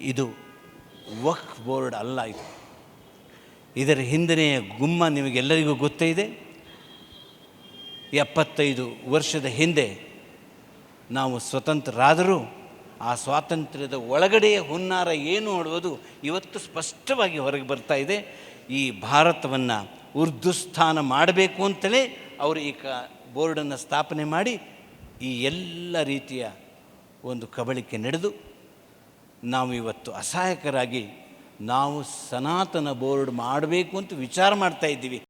ಇದು ವಕ್ ಬೋರ್ಡ್ ಅಲ್ಲ ಇದು. ಇದರ ಹಿಂದಿನೆಯ ಗುಮ್ಮ ನಿಮಗೆಲ್ಲರಿಗೂ ಗೊತ್ತೇ ಇದೆ. ಎಪ್ಪತ್ತೈದು ವರ್ಷದ ಹಿಂದೆ ನಾವು ಸ್ವತಂತ್ರರಾದರೂ ಆ ಸ್ವಾತಂತ್ರ್ಯದ ಒಳಗಡೆಯ ಹುನ್ನಾರ ಏನು ಮಾಡುವುದು ಇವತ್ತು ಸ್ಪಷ್ಟವಾಗಿ ಹೊರಗೆ ಬರ್ತಾ ಇದೆ. ಈ ಭಾರತವನ್ನು ಉರ್ದುಸ್ಥಾನ ಮಾಡಬೇಕು ಅಂತಲೇ ಅವರು ಈ ಕ ಬೋರ್ಡನ್ನು ಸ್ಥಾಪನೆ ಮಾಡಿ ಈ ಎಲ್ಲ ರೀತಿಯ ಒಂದು ಕಬಳಿಕೆ ನಡೆದು ನಾವು ಇವತ್ತು ಅಸಹಾಯಕರಾಗಿ ನಾವು ಸನಾತನ ಬೋರ್ಡ್ ಮಾಡಬೇಕು ಅಂತ ವಿಚಾರ ಮಾಡ್ತಾ ಇದ್ದೀವಿ.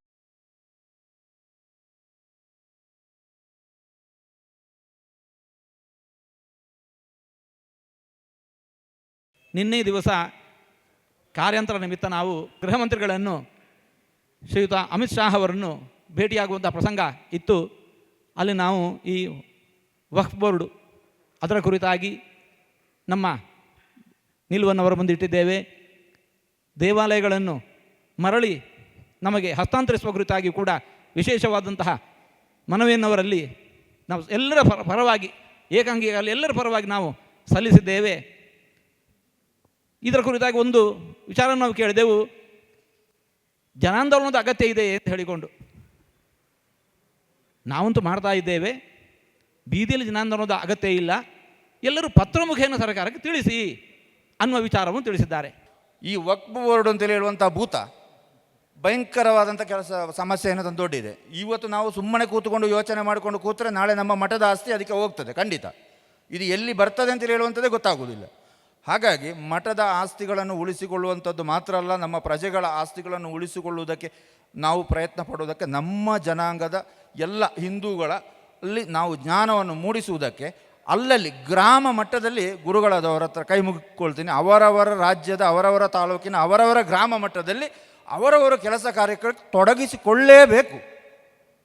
ನಿನ್ನೆ ದಿವಸ ಕಾರ್ಯಾಂತರ ನಿಮಿತ್ತ ನಾವು ಗೃಹ ಮಂತ್ರಿಗಳನ್ನು ಶ್ರೀಯುತ ಅಮಿತ್ ಶಾ ಅವರನ್ನು ಭೇಟಿಯಾಗುವಂಥ ಪ್ರಸಂಗ ಇತ್ತು. ಅಲ್ಲಿ ನಾವು ಈ ವಕ್ಫ್ ಬೋರ್ಡು ಅದರ ಕುರಿತಾಗಿ ನಮ್ಮ ನಿಲುವನ್ನು ಅವರ ಮುಂದಿಟ್ಟಿದ್ದೇವೆ. ದೇವಾಲಯಗಳನ್ನು ಮರಳಿ ನಮಗೆ ಹಸ್ತಾಂತರಿಸುವ ಕುರಿತಾಗಿ ಕೂಡ ವಿಶೇಷವಾದಂತಹ ಮನವಿಯನ್ನವರಲ್ಲಿ ನಾವು ಎಲ್ಲರ ಪರ, ಪರವಾಗಿ ಏಕಾಂಗಿಯಲ್ಲಿ ಎಲ್ಲರ ಪರವಾಗಿ ನಾವು ಸಲ್ಲಿಸಿದ್ದೇವೆ. ಇದರ ಕುರಿತಾಗಿ ಒಂದು ವಿಚಾರ ನಾವು ಕೇಳಿದೆವು. ಜನಾಂದೋಲನದ ಅಗತ್ಯ ಇದೆ ಅಂತ ಹೇಳಿಕೊಂಡು ನಾವಂತೂ ಮಾಡ್ತಾ ಇದ್ದೇವೆ. ಬೀದಿಯಲ್ಲಿ ಜನಾಂದೋಲನದ ಅಗತ್ಯ ಇಲ್ಲ. ಎಲ್ಲರೂ ಪತ್ರ ಮುಖೇನ ಸರ್ಕಾರಕ್ಕೆ ತಿಳಿಸಿ. ಅನ್ನುವ ವಿಚಾರವನ್ನು ತಿಳಿಸಿದ್ದಾರೆ. ಈ ವಕ್ಫ್ ಬೋರ್ಡ್ ಅಂತೇಳಿ ಹೇಳುವಂಥ ಭೂತ ಭಯಂಕರವಾದಂಥ ಕೆಲಸ, ಸಮಸ್ಯೆಯನ್ನು ತಂದೊಡ್ಡಿದೆ. ಇವತ್ತು ನಾವು ಸುಮ್ಮನೆ ಕೂತ್ಕೊಂಡು ಯೋಚನೆ ಮಾಡಿಕೊಂಡು ಕೂತ್ರೆ ನಾಳೆ ನಮ್ಮ ಮಠದ ಆಸ್ತಿ ಅದಕ್ಕೆ ಹೋಗ್ತದೆ, ಖಂಡಿತ. ಇದು ಎಲ್ಲಿ ಬರ್ತದೆ ಅಂತೇಳಿ ಹೇಳುವಂಥದ್ದೇ ಗೊತ್ತಾಗುವುದಿಲ್ಲ. ಹಾಗಾಗಿ ಮಠದ ಆಸ್ತಿಗಳನ್ನು ಉಳಿಸಿಕೊಳ್ಳುವಂಥದ್ದು ಮಾತ್ರ ಅಲ್ಲ, ನಮ್ಮ ಪ್ರಜೆಗಳ ಆಸ್ತಿಗಳನ್ನು ಉಳಿಸಿಕೊಳ್ಳುವುದಕ್ಕೆ ನಾವು ಪ್ರಯತ್ನ ಪಡುವುದಕ್ಕೆ ನಮ್ಮ ಜನಾಂಗದ ಎಲ್ಲ ಹಿಂದೂಗಳ ಅಲ್ಲಿ ನಾವು ಜ್ಞಾನವನ್ನು ಮೂಡಿಸುವುದಕ್ಕೆ ಅಲ್ಲಲ್ಲಿ ಗ್ರಾಮ ಮಟ್ಟದಲ್ಲಿ ಗುರುಗಳಾದವರ ಹತ್ರ ಕೈ ಮುಗಿಕೊಳ್ತೀನಿ. ಅವರವರ ರಾಜ್ಯದ, ಅವರವರ ತಾಲೂಕಿನ, ಅವರವರ ಗ್ರಾಮ ಮಟ್ಟದಲ್ಲಿ ಅವರವರ ಕೆಲಸ ಕಾರ್ಯಕ್ಕೆ ತೊಡಗಿಸಿಕೊಳ್ಳೇಬೇಕು.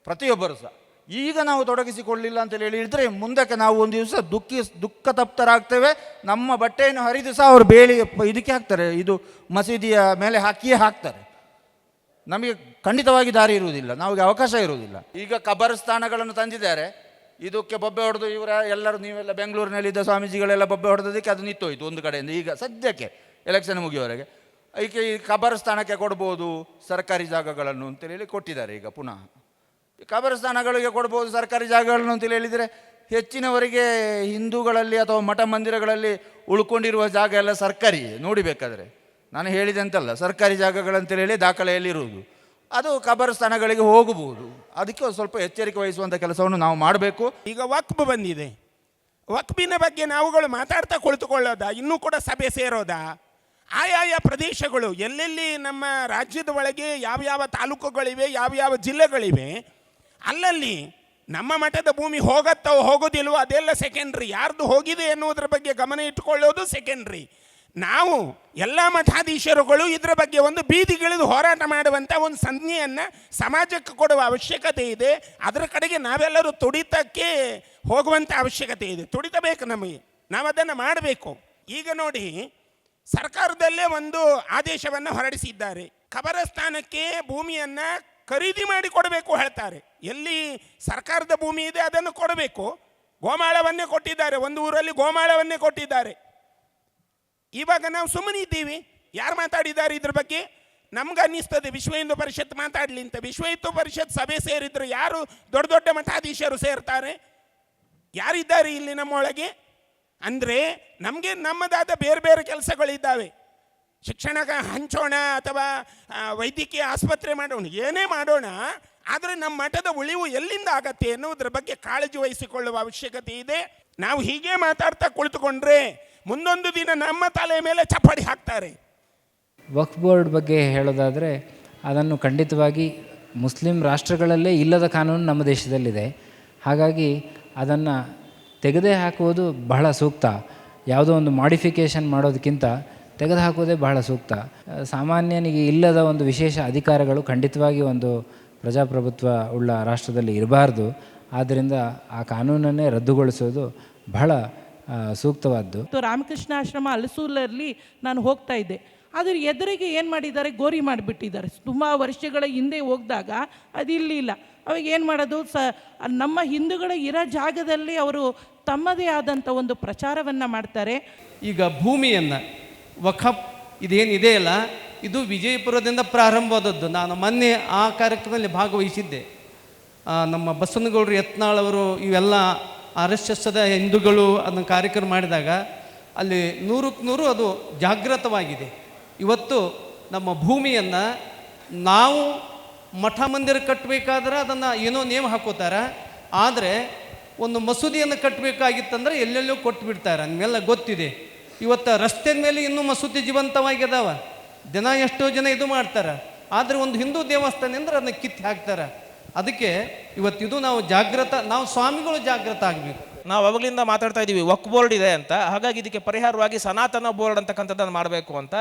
ಪ್ರತಿಯೊಬ್ಬರು ಸಹ. ಈಗ ನಾವು ತೊಡಗಿಸಿಕೊಳ್ಳಿಲ್ಲ ಅಂತೇಳಿ ಹೇಳಿದರೆ ಮುಂದಕ್ಕೆ ನಾವು ಒಂದು ದಿವಸ ದುಃಖಿ ದುಃಖ ತಪ್ತರಾಗ್ತೇವೆ ನಮ್ಮ ಬಟ್ಟೆಯನ್ನು ಹರಿದು ಸಹ ಅವರು ಬೇಳಿ ಇದಕ್ಕೆ ಹಾಕ್ತಾರೆ. ಇದು ಮಸೀದಿಯ ಮೇಲೆ ಹಾಕಿಯೇ ಹಾಕ್ತಾರೆ. ನಮಗೆ ಖಂಡಿತವಾಗಿ ದಾರಿ ಇರುವುದಿಲ್ಲ. ನಮಗೆ ಅವಕಾಶ ಇರುವುದಿಲ್ಲ. ಈಗ ಕಬರಸ್ಥಾನಗಳನ್ನು ತಂದಿದ್ದಾರೆ. ಇದಕ್ಕೆ ಬೊಬ್ಬೆ ಹೊಡೆದು ಇವರ ಎಲ್ಲರೂ ನೀವೆಲ್ಲ ಬೆಂಗಳೂರಿನಲ್ಲಿದ್ದ ಸ್ವಾಮೀಜಿಗಳೆಲ್ಲ ಬೊಬ್ಬೆ ಹೊಡೆದಕ್ಕೆ ಅದು ನಿಂತೋಯ್ತು ಒಂದು ಕಡೆಯಿಂದ. ಈಗ ಸದ್ಯಕ್ಕೆ ಎಲೆಕ್ಷನ್ ಮುಗಿಯೋವರೆಗೆ ಈಕೆ ಈ ಕಬರಸ್ಥಾನಕ್ಕೆ ಕೊಡ್ಬೋದು ಸರ್ಕಾರಿ ಜಾಗಗಳನ್ನು ಅಂತೇಳಿ ಕೊಟ್ಟಿದ್ದಾರೆ ಈಗ ಪುನಃ. ಕಬರಸ್ಥಾನಗಳಿಗೆ ಕೊಡ್ಬೋದು ಸರ್ಕಾರಿ ಜಾಗಗಳನ್ನು ಅಂತೇಳಿ ಹೇಳಿದರೆ ಹೆಚ್ಚಿನವರಿಗೆ ಹಿಂದೂಗಳಲ್ಲಿ ಅಥವಾ ಮಠ ಮಂದಿರಗಳಲ್ಲಿ ಉಳ್ಕೊಂಡಿರುವ ಜಾಗ ಎಲ್ಲ ಸರ್ಕಾರಿ ನೋಡಿಬೇಕಾದ್ರೆ ನಾನು ಹೇಳಿದೆ ಅಂತಲ್ಲ ಸರ್ಕಾರಿ ಜಾಗಗಳಂತೇಳಿ ದಾಖಲೆಯಲ್ಲಿರುವುದು ಅದು ಕಬರಸ್ಥಾನಗಳಿಗೆ ಹೋಗಬಹುದು. ಅದಕ್ಕೆ ಸ್ವಲ್ಪ ಎಚ್ಚರಿಕೆ ವಹಿಸುವಂಥ ಕೆಲಸವನ್ನು ನಾವು ಮಾಡಬೇಕು. ಈಗ ವಕ್ಬ್ ಬಂದಿದೆ. ವಕ್ಬಿನ ಬಗ್ಗೆ ನಾವುಗಳು ಮಾತಾಡ್ತಾ ಕುಳಿತುಕೊಳ್ಳೋದ? ಇನ್ನೂ ಕೂಡ ಸಭೆ ಸೇರೋದಾ? ಆಯಾಯ ಪ್ರದೇಶಗಳು, ಎಲ್ಲೆಲ್ಲಿ ನಮ್ಮ ರಾಜ್ಯದ ಒಳಗೆ ಯಾವ್ಯಾವ ತಾಲೂಕುಗಳಿವೆ ಯಾವ ಜಿಲ್ಲೆಗಳಿವೆ, ಅಲ್ಲಲ್ಲಿ ನಮ್ಮ ಮಠದ ಭೂಮಿ ಹೋಗತ್ತೋ, ಹೋಗೋದಿಲ್ವೋ ಅದೆಲ್ಲ ಸೆಕೆಂಡ್ರಿ ಯಾರ್ದು ಹೋಗಿದೆ ಎನ್ನುವುದರ ಬಗ್ಗೆ ಗಮನ ಇಟ್ಟುಕೊಳ್ಳೋದು ಸೆಕೆಂಡ್ರಿ ನಾವು ಎಲ್ಲ ಮಠಾಧೀಶರುಗಳು ಇದರ ಬಗ್ಗೆ ಒಂದು ಬೀದಿಗಿಳಿದು ಹೋರಾಟ ಮಾಡುವಂಥ ಒಂದು ಸಂಜ್ಞೆಯನ್ನು ಸಮಾಜಕ್ಕೆ ಕೊಡುವ ಅವಶ್ಯಕತೆ ಇದೆ. ಅದರ ಕಡೆಗೆ ನಾವೆಲ್ಲರೂ ತುಡಿತಕ್ಕೆ ಹೋಗುವಂಥ ಅವಶ್ಯಕತೆ ಇದೆ. ತುಡಿತಬೇಕು ನಮಗೆ. ನಾವು ಅದನ್ನು ಮಾಡಬೇಕು. ಈಗ ನೋಡಿ, ಸರ್ಕಾರದಲ್ಲೇ ಒಂದು ಆದೇಶವನ್ನು ಹೊರಡಿಸಿದ್ದಾರೆ. ಖಬರಸ್ಥಾನಕ್ಕೆ ಭೂಮಿಯನ್ನು ಖರೀದಿ ಮಾಡಿ ಕೊಡಬೇಕು ಹೇಳ್ತಾರೆ. ಎಲ್ಲಿ ಸರ್ಕಾರದ ಭೂಮಿ ಇದೆ ಅದನ್ನು ಕೊಡಬೇಕು. ಗೋಮಾಳವನ್ನೇ ಕೊಟ್ಟಿದ್ದಾರೆ. ಒಂದು ಊರಲ್ಲಿ ಗೋಮಾಳವನ್ನೇ ಕೊಟ್ಟಿದ್ದಾರೆ. ಇವಾಗ ನಾವು ಸುಮ್ಮನೆ ಇದ್ದೀವಿ. ಯಾರು ಮಾತಾಡಿದ್ದಾರೆ ಇದ್ರ ಬಗ್ಗೆ? ನಮ್ಗೆ ಅನ್ನಿಸ್ತದೆ, ವಿಶ್ವ ಹಿಂದೂ ಪರಿಷತ್ ಮಾತಾಡಲಿ ಅಂತ. ವಿಶ್ವ ಹಿಂದೂ ಪರಿಷತ್ ಸಭೆ ಸೇರಿದ್ರು ಯಾರು ದೊಡ್ಡ ದೊಡ್ಡ ಮಠಾಧೀಶರು ಸೇರ್ತಾರೆ? ಯಾರಿದ್ದಾರೆ ಇಲ್ಲಿ ನಮ್ಮೊಳಗೆ? ಅಂದರೆ ನಮಗೆ ನಮ್ಮದಾದ ಬೇರೆ ಬೇರೆ ಕೆಲಸಗಳಿದ್ದಾವೆ. ಶಿಕ್ಷಣ ಹಂಚೋಣ ಅಥವಾ ವೈದ್ಯಕೀಯ ಆಸ್ಪತ್ರೆ ಮಾಡೋಣ, ಏನೇ ಮಾಡೋಣ, ಆದರೆ ನಮ್ಮ ಮಠದ ಉಳಿವು ಎಲ್ಲಿಂದ ಆಗತ್ತೆ ಎನ್ನುವುದರ ಬಗ್ಗೆ ಕಾಳಜಿ ವಹಿಸಿಕೊಳ್ಳುವ ಅವಶ್ಯಕತೆ ಇದೆ. ನಾವು ಹೀಗೆ ಮಾತಾಡ್ತಾ ಕುಳಿತುಕೊಂಡ್ರೆ ಮುಂದೊಂದು ದಿನ ನಮ್ಮ ತಲೆ ಮೇಲೆ ಚಪ್ಪಡಿ ಹಾಕ್ತಾರೆ. ವಕ್ಫ್ ಬೋರ್ಡ್ ಬಗ್ಗೆ ಹೇಳೋದಾದರೆ, ಅದನ್ನು ಖಂಡಿತವಾಗಿ ಮುಸ್ಲಿಂ ರಾಷ್ಟ್ರಗಳಲ್ಲೇ ಇಲ್ಲದ ಕಾನೂನು ನಮ್ಮ ದೇಶದಲ್ಲಿದೆ. ಹಾಗಾಗಿ ಅದನ್ನು ತೆಗೆದೇ ಹಾಕುವುದು ಬಹಳ ಸೂಕ್ತ. ಯಾವುದೋ ಒಂದು ಮಾಡಿಫಿಕೇಷನ್ ಮಾಡೋದಕ್ಕಿಂತ ತೆಗೆದುಹಾಕುವುದೇ ಬಹಳ ಸೂಕ್ತ. ಸಾಮಾನ್ಯನಿಗೆ ಇಲ್ಲದ ಒಂದು ವಿಶೇಷ ಅಧಿಕಾರಗಳು ಖಂಡಿತವಾಗಿ ಒಂದು ಪ್ರಜಾಪ್ರಭುತ್ವ ಉಳ್ಳ ರಾಷ್ಟ್ರದಲ್ಲಿ ಇರಬಾರ್ದು. ಆದ್ದರಿಂದ ಆ ಕಾನೂನನ್ನೇ ರದ್ದುಗೊಳಿಸೋದು ಬಹಳ ಸೂಕ್ತವಾದ್ದು. ಮತ್ತು ರಾಮಕೃಷ್ಣ ಆಶ್ರಮ ಅಲಸೂಲಲ್ಲಿ ನಾನು ಹೋಗ್ತಾ ಇದ್ದೆ. ಅದ್ರ ಎದುರಿಗೆ ಏನು ಮಾಡಿದ್ದಾರೆ? ಗೋರಿ ಮಾಡಿಬಿಟ್ಟಿದ್ದಾರೆ. ತುಂಬ ವರ್ಷಗಳ ಹಿಂದೆ ಹೋಗಿದಾಗ ಅದು ಇಲ್ಲಿ ಇಲ್ಲ ಅವಾಗ ಏನು ಮಾಡೋದು? ಸ ನಮ್ಮ ಹಿಂದೂಗಳ ಇರೋ ಜಾಗದಲ್ಲಿ ಅವರು ತಮ್ಮದೇ ಆದಂಥ ಒಂದು ಪ್ರಚಾರವನ್ನು ಮಾಡ್ತಾರೆ. ಈಗ ಭೂಮಿಯನ್ನು ವಖಪ್ ಇದೇನಿದೆ ಅಲ್ಲ? ಇದು ವಿಜಯಪುರದಿಂದ ಪ್ರಾರಂಭವಾದದ್ದು. ನಾನು ಮೊನ್ನೆ ಆ ಕಾರ್ಯಕ್ರಮದಲ್ಲಿ ಭಾಗವಹಿಸಿದ್ದೆ. ನಮ್ಮ ಬಸವನಗೌಡರು ಯತ್ನಾಳವರು ಇವೆಲ್ಲ ಆರ್ ಎಸ್ ಹಿಂದೂಗಳು ಅದನ್ನು ಕಾರ್ಯಕ್ರಮ ಮಾಡಿದಾಗ ಅಲ್ಲಿ ನೂರಕ್ಕೆ ನೂರು ಅದು ಜಾಗೃತವಾಗಿದೆ. ಇವತ್ತು ನಮ್ಮ ಭೂಮಿಯನ್ನು ನಾವು ಮಠ ಮಂದಿರ ಕಟ್ಟಬೇಕಾದ್ರೆ ಅದನ್ನು ಏನೋ ನೇಮ್ ಹಾಕೋತಾರೆ. ಆದರೆ ಒಂದು ಮಸೂದಿಯನ್ನು ಕಟ್ಟಬೇಕಾಗಿತ್ತಂದ್ರೆ ಎಲ್ಲೆಲ್ಲೋ ಕೊಟ್ಟು ಬಿಡ್ತಾರೆ ನಿಮ್ಮೆಲ್ಲ ಗೊತ್ತಿದೆ. ಇವತ್ತು ರಸ್ತೆ ಮೇಲೆ ಇನ್ನೂ ಮಸೂದಿ ಜೀವಂತವಾಗಿದಾವ. ದಿನ ಎಷ್ಟೋ ಜನ ಇದು ಮಾಡ್ತಾರೆ. ಆದರೆ ಒಂದು ಹಿಂದೂ ದೇವಸ್ಥಾನ ಅಂದ್ರೆ ಅದನ್ನ ಕಿತ್ತು ಹಾಕ್ತಾರೆ. ಅದಕ್ಕೆ ಇವತ್ತಿದು ನಾವು ಜಾಗ್ರತ ನಾವು ಸ್ವಾಮಿಗಳು ಜಾಗೃತ ಆಗಬೇಕು. ನಾವು ಅವಾಗಲಿಂದ ಮಾತಾಡ್ತಾ ಇದ್ದೀವಿ ವಕ್ ಬೋರ್ಡ್ ಇದೆ ಅಂತ. ಹಾಗಾಗಿ ಇದಕ್ಕೆ ಪರಿಹಾರವಾಗಿ ಸನಾತನ ಬೋರ್ಡ್ ಅಂತಕ್ಕಂಥದ್ದನ್ನು ಮಾಡಬೇಕು ಅಂತ.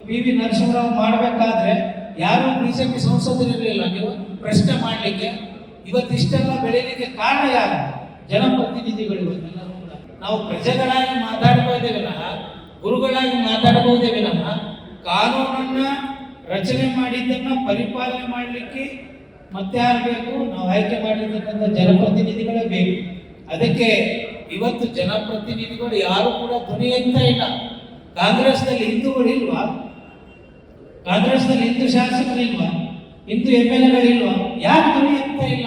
ಪಿ ವಿ ನರಸಿಂಹರಾವ್ ಮಾಡಬೇಕಾದ್ರೆ ಯಾರು ಬಿಜೆಪಿ ಸಂಸದರಿರಲಿಲ್ಲ ನೀವು ಪ್ರಶ್ನೆ ಮಾಡಲಿಕ್ಕೆ. ಇವತ್ತಿಷ್ಟೆಲ್ಲ ಬೆಳೀಲಿಕ್ಕೆ ಕಾರಣ ಯಾರು? ಜನಪ್ರತಿನಿಧಿಗಳು ನಾವು ಪ್ರಜೆಗಳಾಗಿ ಮಾತಾಡಬಹುದೇ ವಿನಃ ಗುರುಗಳಾಗಿ ಮಾತಾಡಬಹುದೇ ವಿನಃ ಕಾನೂನನ್ನ ರಚನೆ ಮಾಡಿದ್ದನ್ನ ಪರಿಪಾಲನೆ ಮಾಡಲಿಕ್ಕೆ ಮತ್ತೆ ಯಾರು ಬೇಕು? ನಾವು ಆಯ್ಕೆ ಮಾಡಿರ್ತಕ್ಕಂಥ ಜನಪ್ರತಿನಿಧಿಗಳೇ ಬೇಕು. ಅದಕ್ಕೆ ಇವತ್ತು ಜನಪ್ರತಿನಿಧಿಗಳು ಯಾರು ಕೂಡ ಧ್ವನಿ ಅಂತ ಇಲ್ಲ. ಕಾಂಗ್ರೆಸ್ನಲ್ಲಿ ಹಿಂದೂಗಳು ಇಲ್ವಾ? ಕಾಂಗ್ರೆಸ್ನಲ್ಲಿ ಹಿಂದೂ ಶಾಸಕರಿಲ್ವಾ ಹಿಂದೂ ಎಂ ಎಲ್ ಎಗಳಿಲ್ವಾ ಯಾರು ಧ್ವನಿ ಅಂತ ಇಲ್ಲ?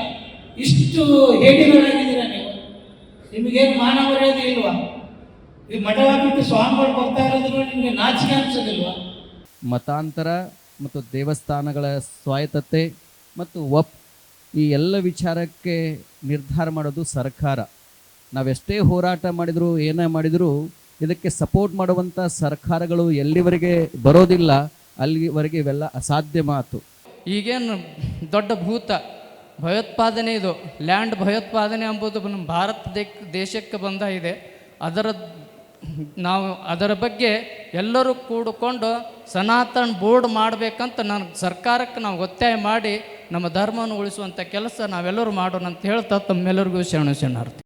ಇಷ್ಟು ಹೇಡಿಗಳಾಗಿದ್ದೀರಾ ನೀವು? ನಿಮಗೇನು ಮಾನವ ಮರ್ಯಾದೆ ಇಲ್ವಾ? ಈ ಮಠವಾಗಿಟ್ಟು ಸ್ವಾಮಿಗಳು ಬರ್ತಾ ಇರೋದು ನಿಮಗೆ ನಾಚಿಕೆ ಅನ್ಸೋದಿಲ್ವಾ? ಮತಾಂತರ ಮತ್ತು ದೇವಸ್ಥಾನಗಳ ಸ್ವಾಯತ್ತತೆ ಮತ್ತು ಒಪ್ ಈ ಎಲ್ಲ ವಿಚಾರಕ್ಕೆ ನಿರ್ಧಾರ ಮಾಡೋದು ಸರ್ಕಾರ. ನಾವೆಷ್ಟೇ ಹೋರಾಟ ಮಾಡಿದರೂ, ಏನೇ ಮಾಡಿದರೂ, ಇದಕ್ಕೆ ಸಪೋರ್ಟ್ ಮಾಡುವಂಥ ಸರ್ಕಾರಗಳು ಎಲ್ಲಿವರೆಗೆ ಬರೋದಿಲ್ಲ, ಅಲ್ಲಿವರೆಗೆ ಇವೆಲ್ಲ ಅಸಾಧ್ಯ ಮಾತು. ಈಗೇನು ದೊಡ್ಡ ಭೂತ, ಭಯೋತ್ಪಾದನೆ ಇದು. ಲ್ಯಾಂಡ್ ಭಯೋತ್ಪಾದನೆ ಎಂಬುದು ನಮ್ಮ ಭಾರತ ದೇಶಕ್ಕೆ ಬಂದ ಇದೆ. ಅದರ, ನಾವು ಅದರ ಬಗ್ಗೆ ಎಲ್ಲರೂ ಕೂಡಿಕೊಂಡು ಸನಾತನ ಬೋರ್ಡ್ ಮಾಡಬೇಕಂತ ನಾನು ಸರ್ಕಾರಕ್ಕೆ ನಾವು ಒತ್ತಾಯ ಮಾಡಿ ನಮ್ಮ ಧರ್ಮವನ್ನು ಉಳಿಸುವಂಥ ಕೆಲಸ ನಾವೆಲ್ಲರೂ ಮಾಡೋಣ ಅಂತ ಹೇಳ್ತಾ ತಮ್ಮೆಲ್ಲರಿಗೂ ಶರಣ ಶರಣಾರ್ಥಿ.